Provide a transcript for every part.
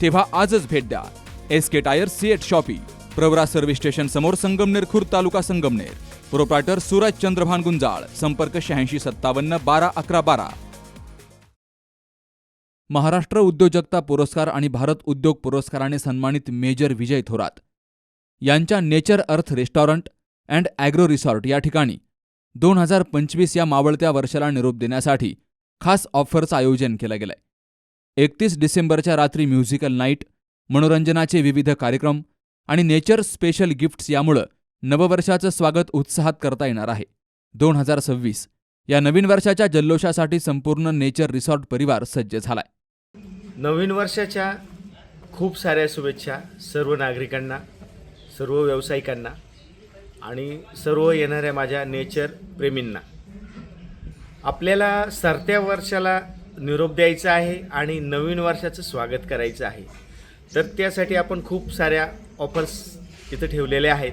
तेव्हा आजच भेट द्या. S K tyre CEAT shoppe Pravara service station समोर संगमनेर खुर्द तालुका संगमनेर. प्रोप्रायटर सूरज चंद्रभान गुंजाळ संपर्क शहाऐंशी सत्तावन्न बारा अकरा बारा. महाराष्ट्र उद्योजकता पुरस्कार आणि भारत उद्योग पुरस्काराने सन्मानित मेजर विजय थोरात. यांच्या नेचर अर्थ रेस्टॉरंट अँड ॲग्रो रिसॉर्ट या ठिकाणी दोन हजार पंचवीस या मावळत्या वर्षाला निरोप देण्यासाठी खास ऑफरचं आयोजन केलं गेलंय. एकतीस डिसेंबरच्या रात्री म्युझिकल नाईट मनोरंजनाचे विविध कार्यक्रम आणि नेचर स्पेशल गिफ्ट्स यामुळं नववर्षाचं स्वागत उत्साहात करता येणार आहे. दोन हजार सव्वीस या नवीन वर्षाच्या जल्लोषासाठी संपूर्ण नेचर रिसॉर्ट परिवार सज्ज झालाय. नवीन वर्षाच्या खूप साऱ्या शुभेच्छा सर्व नागरिकांना सर्व व्यावसायिकांना आणि सर्व येणाऱ्या माझ्या नेचर प्रेमींना. आपल्याला सरत्या वर्षाला निरोप द्यायचा आहे आणि नवीन वर्षाचं स्वागत करायचं आहे. तर त्यासाठी आपण खूप साऱ्या ऑफर्स इथं ठेवलेल्या आहेत.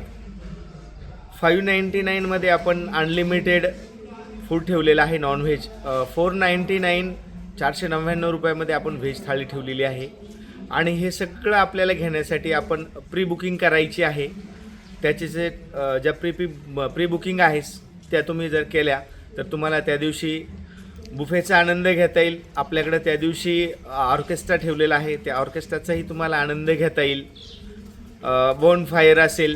फाईव्ह नाईंटी नाईनमध्ये आपण अनलिमिटेड फूड ठेवलेलं आहे नॉनव्हेज फोर नाईंटी नाईन चारशे नव्याण्णव रुपयामध्ये आपण व्हेज थाळी ठेवलेली आहे. आणि हे सगळं आपल्याला घेण्यासाठी आपण प्री बुकिंग करायची आहे. त्याचे जे ज्या प्री प्री प्री बुकिंग आहे त्या तुम्ही जर केल्या तर तुम्हाला त्या दिवशी बुफेचा आनंद घेता येईल. आपल्याकडं त्या दिवशी ऑर्केस्ट्रा ठेवलेला आहे. त्या ऑर्केस्ट्राचाही तुम्हाला आनंद घेता येईल. बोन फायर असेल.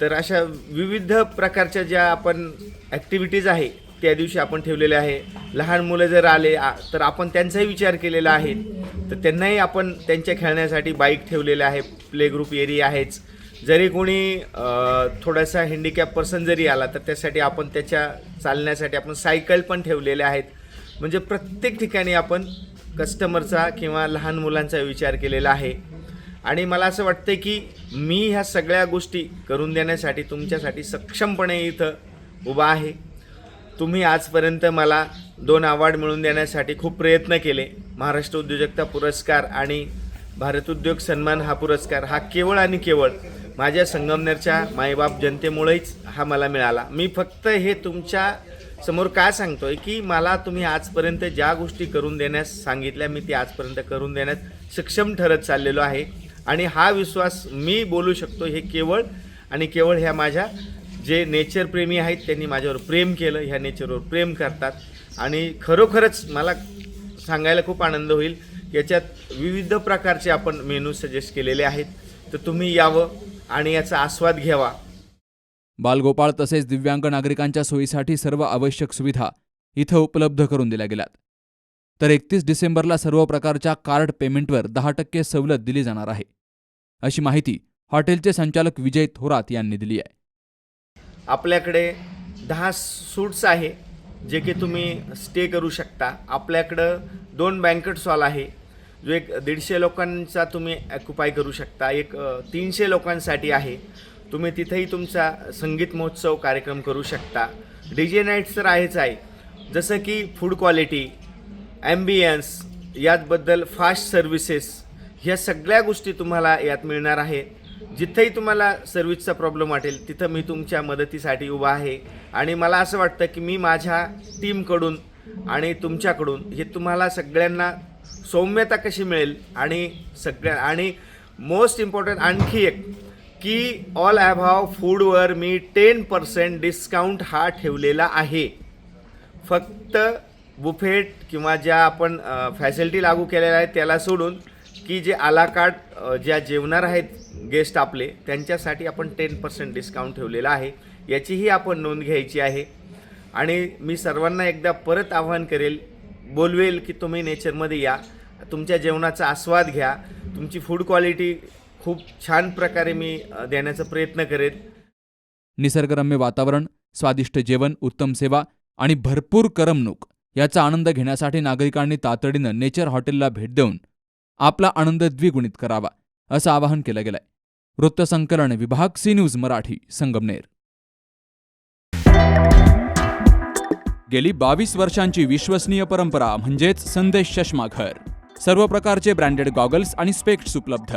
तर अशा विविध प्रकारच्या ज्या आपण ॲक्टिव्हिटीज आहे त्या दिवशी आपण ठेवलेल्या आहे. लहान मुलं जर आले तर आपण त्यांचाही विचार केलेला आहे. तर त्यांनाही आपण त्यांच्या खेळण्यासाठी बाईक ठेवलेल्या आहे. प्ले ग्रुप एरिया आहेच. जरी कोणी थोडासा हँडिकॅप पर्सन जरी आला तर त्यासाठी आपण त्याच्या चालण्यासाठी आपण सायकल पण ठेवलेल्या आहेत. म्हणजे प्रत्येक ठिकाणी आपण कस्टमरचा किंवा लहान मुलांचा विचार केलेला आहे. आणि मला असं वाटतं की मी ह्या सगळ्या गोष्टी करून देण्यासाठी तुमच्यासाठी सक्षमपणे इथं उभा आहे. तुम्ही आजपर्यंत मला दोन अवॉर्ड मिळवून देण्यासाठी खूप प्रयत्न केले. महाराष्ट्र उद्योजकता पुरस्कार आणि भारत उद्योग सन्मान हा पुरस्कार हा केवळ आणि केवळ माझ्या संगमनेरच्या मायबाप जनतेमुळेच हा मला मिळाला. मी फक्त हे तुमच्या समोर काय सांगतोय की मला तुम्ही आजपर्यंत ज्या गोष्टी करून देण्यास सांगितल्या मी ती आजपर्यंत करून देण्यास सक्षम ठरत चाललेलो आहे. आणि हा विश्वास मी बोलू शकतो हे केवळ आणि केवळ ह्या माझ्या जे नेचरप्रेमी आहेत त्यांनी माझ्यावर प्रेम केलं ह्या नेचरवर प्रेम करतात. आणि खरोखरच मला सांगायला खूप आनंद होईल याच्यात विविध प्रकारचे आपण मेनू सजेस्ट केलेले आहेत. तर तुम्ही यावं आणि याचा आस्वाद घ्यावा. बालगोपाळ तसेच दिव्यांग नागरिकांच्या सोयीसाठी सर्व आवश्यक सुविधा इथं उपलब्ध करून दिल्या गेल्यात. तर एकतीस डिसेंबरला सर्व प्रकारच्या कार्ड पेमेंटवर दहा टक्के सवलत दिली जाणार आहे. अशी माहिती हॉटेलचे संचालक विजय थोरात यांनी दिली आहे. आपल्याकडे दहा सूट्स आहे जे की तुम्ही स्टे करू शकता. आपल्याकडं दोन बँकेट्स हॉल आहे जो एक दीडशे लोकांचा तुम्ही ॲक्युपाय करू शकता. एक तीनशे लोकांसाठी आहे. तुम्ही तिथेही तुमचा संगीत महोत्सव कार्यक्रम करू शकता. डी जे नाईट्स तर आहेच आहे. जसं की फूड क्वालिटी ॲम्बियन्स यातबद्दल फास्ट सर्व्हिसेस ह्या सगळ्या गोष्टी तुम्हाला यात मिळणार आहे. जिथेही तुम्हाला सर्व्हिसचा प्रॉब्लेम वाटेल तिथं मी तुमच्या मदतीसाठी उभा आहे. आणि मला असं वाटतं की मी माझ्या टीमकडून आणि तुमच्याकडून हे तुम्हाला सगळ्यांना सौम्यता कशी मिळेल आणि सगळ्या आणि मोस्ट इम्पॉर्टंट आणखी एक की ऑल ॲभाव फूडवर मी टेन पर्सेंट डिस्काउंट हा ठेवलेला आहे. फक्त बुफेट किंवा ज्या आपण फॅसिलिटी लागू केलेल्या आहेत त्याला सोडून की जे आलाकाट ज्या जेवणार आहेत गेस्ट आपले त्यांच्यासाठी आपण टेन पर्सेंट डिस्काउंट ठेवलेला आहे. याचीही आपण नोंद घ्यायची आहे. आणि मी सर्वांना एकदा परत आवाहन करेल बोलवेल की तुम्ही नेचरमध्ये या. तुमच्या जेवणाचा आस्वाद घ्या. तुमची फूड क्वालिटी खूप छान प्रकारे मी देण्याचा प्रयत्न करेन. निसर्गरम्य वातावरण स्वादिष्ट जेवण उत्तम सेवा आणि भरपूर करमणूक याचा आनंद घेण्यासाठी नागरिकांनी तातडीनं नेचर हॉटेलला भेट देऊन आपला आनंद द्विगुणित करावा असं आवाहन केलं गेलंय. वृत्तसंकलन विभाग सी न्यूज मराठी संगमनेर. गेली बावीस वर्षांची विश्वसनीय परंपरा म्हणजेच संदेश चष्माघर सर्व प्रकारचे ब्रँडेड गॉगल्स आणि स्पेक्ट्स उपलब्ध.